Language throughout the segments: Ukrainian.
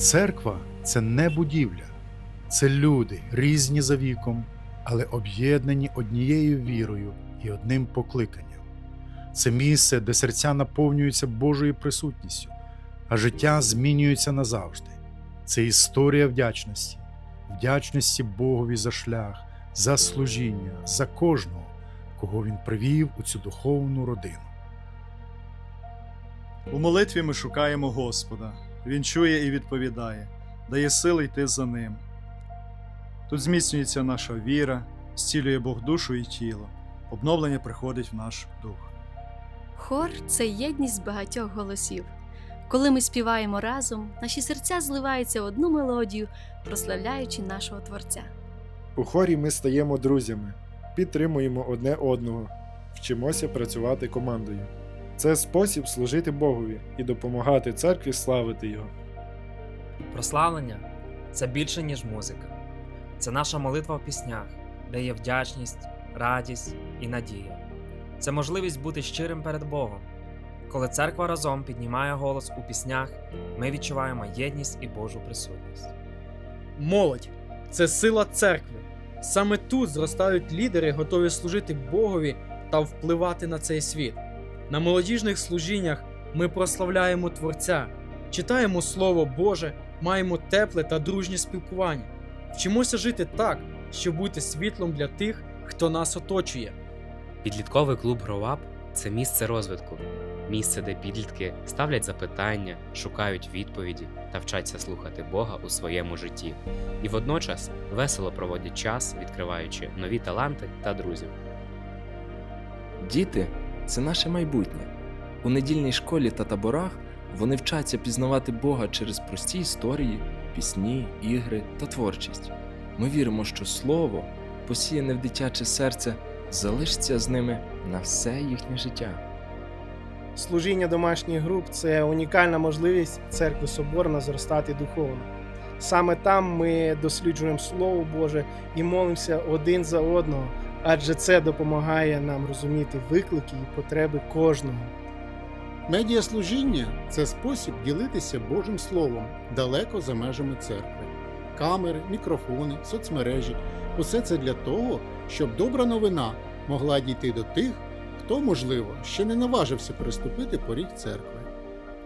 Церква це не будівля, це люди, різні за віком, але об'єднані однією вірою і одним покликанням. Це місце, де серця наповнюються Божою присутністю, а життя змінюється назавжди. Це історія вдячності, вдячності Богові за шлях, за служіння, за кожного, кого Він привів у цю духовну родину. У молитві ми шукаємо Господа. Він чує і відповідає, дає сили йти за ним. Тут зміцнюється наша віра, зцілює Бог душу і тіло. Обновлення приходить в наш дух. Хор це єдність багатьох голосів. Коли ми співаємо разом, наші серця зливаються в одну мелодію, прославляючи нашого Творця. У хорі ми стаємо друзями, підтримуємо одне одного, вчимося працювати командою. Це спосіб служити Богові і допомагати церкві славити Його. Прославлення це більше, ніж музика. Це наша молитва в піснях, де є вдячність, радість і надія. Це можливість бути щирим перед Богом. Коли церква разом піднімає голос у піснях, ми відчуваємо єдність і Божу присутність. Молодь це сила церкви. Саме тут зростають лідери, готові служити Богові та впливати на цей світ. На молодіжних служіннях ми прославляємо Творця, читаємо Слово Боже, маємо тепле та дружнє спілкування, вчимося жити так, щоб бути світлом для тих, хто нас оточує. Підлітковий клуб Up – це місце розвитку, місце, де підлітки ставлять запитання, шукають відповіді та вчаться слухати Бога у своєму житті, і водночас весело проводять час, відкриваючи нові таланти та друзів. Діти це наше майбутнє. У недільній школі та таборах вони вчаться пізнавати Бога через прості історії, пісні, ігри та творчість. Ми віримо, що слово, посіяне в дитяче серце, залишиться з ними на все їхнє життя. Служіння домашніх груп це унікальна можливість церкви Соборна зростати духовно. Саме там ми досліджуємо Слово Боже і молимося один за одного, адже це допомагає нам розуміти виклики і потреби кожного. Медіаслужіння це спосіб ділитися Божим Словом далеко за межами церкви. Камери, мікрофони, соцмережі усе це для того, щоб добра новина могла дійти до тих, хто, можливо, ще не наважився переступити поріг церкви.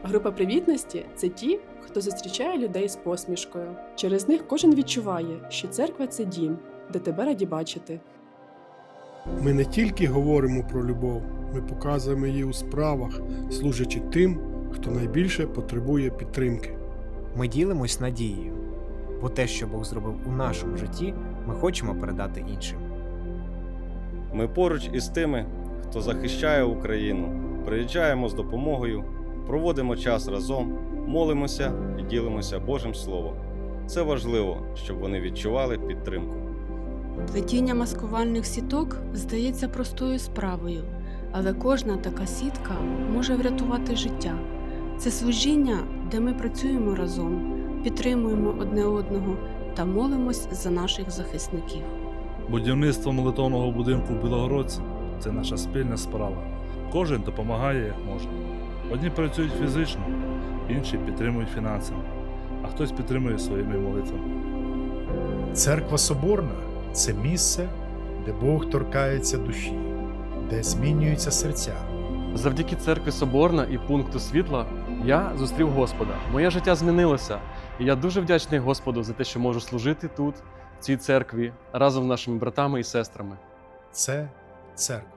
Група привітності це ті, хто зустрічає людей з посмішкою. Через них кожен відчуває, що церква це дім, де тебе раді бачити. Ми не тільки говоримо про любов, ми показуємо її у справах, служачи тим, хто найбільше потребує підтримки. Ми ділимось надією, бо те, що Бог зробив у нашому житті, ми хочемо передати іншим. Ми поруч із тими, хто захищає Україну, приїжджаємо з допомогою, проводимо час разом, молимося і ділимося Божим Словом. Це важливо, щоб вони відчували підтримку. Плетіння маскувальних сіток здається простою справою, але кожна така сітка може врятувати життя. Це служіння, де ми працюємо разом, підтримуємо одне одного та молимось за наших захисників. Будівництво молитовного будинку в Білогородці це наша спільна справа. Кожен допомагає як може. Одні працюють фізично, інші підтримують фінансами, а хтось підтримує своїми молитвами. Церква Соборна це місце, де Бог торкається душі, де змінюються серця. Завдяки церкві Соборна і пункту світла я зустрів Господа. Моє життя змінилося, і я дуже вдячний Господу за те, що можу служити тут, в цій церкві, разом з нашими братами і сестрами. Це церква.